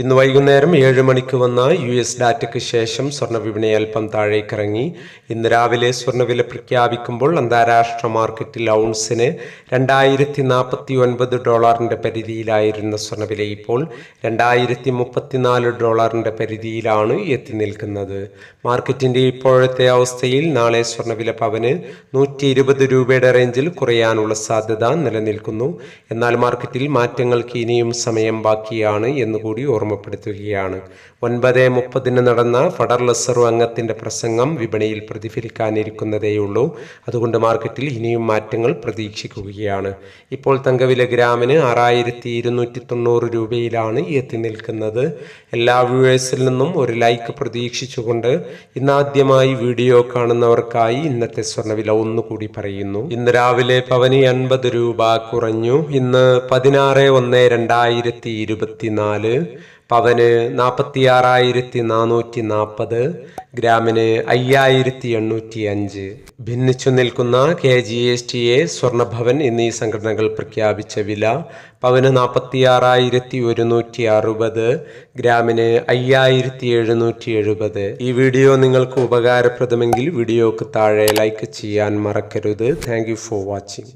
ഇന്ന് വൈകുന്നേരം ഏഴ് മണിക്ക് വന്ന യു എസ് ഡാറ്റയ്ക്ക് ശേഷം സ്വർണ അല്പം താഴേക്കിറങ്ങി. ഇന്ന് രാവിലെ സ്വർണവില പ്രഖ്യാപിക്കുമ്പോൾ അന്താരാഷ്ട്ര മാർക്കറ്റിൽ ഔൺസിന് രണ്ടായിരത്തി നാൽപ്പത്തി ഒൻപത് ഡോളറിന്റെ പരിധിയിലായിരുന്ന സ്വർണവില ഇപ്പോൾ രണ്ടായിരത്തി മുപ്പത്തിനാല് ഡോളറിന്റെ പരിധിയിലാണ് എത്തി നിൽക്കുന്നത്. മാർക്കറ്റിന്റെ ഇപ്പോഴത്തെ അവസ്ഥയിൽ നാളെ സ്വർണവില പവന് നൂറ്റി ഇരുപത് രൂപയുടെ റേഞ്ചിൽ കുറയാനുള്ള സാധ്യത നിലനിൽക്കുന്നു. എന്നാൽ മാർക്കറ്റിൽ മാറ്റങ്ങൾക്ക് ഇനിയും സമയം ബാക്കിയാണ് എന്നുകൂടി ഓർമ്മപ്പെടുത്തുകയാണ്. ഒൻപത് മുപ്പതിന് നടന്ന ഫെഡറൽ റിസർവ് അംഗത്തിന്റെ പ്രസംഗം വിപണിയിൽ പ്രതിഫലിക്കാനിരിക്കുന്നതേയുള്ളൂ. അതുകൊണ്ട് മാർക്കറ്റിൽ ഇനിയും മാറ്റങ്ങൾ പ്രതീക്ഷിക്കുകയാണ്. ഇപ്പോൾ തങ്കവില ഗ്രാമിന് ആറായിരത്തി ഇരുന്നൂറ്റി തൊണ്ണൂറ് രൂപയിലാണ് എത്തി നിൽക്കുന്നത്. എല്ലാ വ്യൂവേഴ്സിൽ നിന്നും ഒരു ലൈക്ക് പ്രതീക്ഷിച്ചുകൊണ്ട് ഇന്നാദ്യമായി വീഡിയോ കാണുന്നവർക്കായി ഇന്നത്തെ സ്വർണവില ഒന്നുകൂടി പറയുന്നു. ഇന്ന് രാവിലെ പവന് അൻപത് രൂപ കുറഞ്ഞു. ഇന്ന് പതിനാറ് ഒന്ന് രണ്ടായിരത്തി ഇരുപത്തിനാല് പവന് നാൽപ്പത്തി ആറായിരത്തി നാനൂറ്റി നാൽപ്പത് ഗ്രാമിന് അയ്യായിരത്തി എണ്ണൂറ്റി അഞ്ച് ഭിന്നിച്ചു നിൽക്കുന്ന K G S T A Swarnabhavan എന്നീ സംഘടനകൾ പ്രഖ്യാപിച്ച വില പവന് നാൽപ്പത്തി ആറായിരത്തി ഒരുന്നൂറ്റി അറുപത് ഗ്രാമിന് അയ്യായിരത്തി എഴുന്നൂറ്റി എഴുപത് ഈ വീഡിയോ നിങ്ങൾക്ക് ഉപകാരപ്രദമെങ്കിൽ വീഡിയോക്ക് താഴെ ലൈക്ക് ചെയ്യാൻ മറക്കരുത്. Thank for watching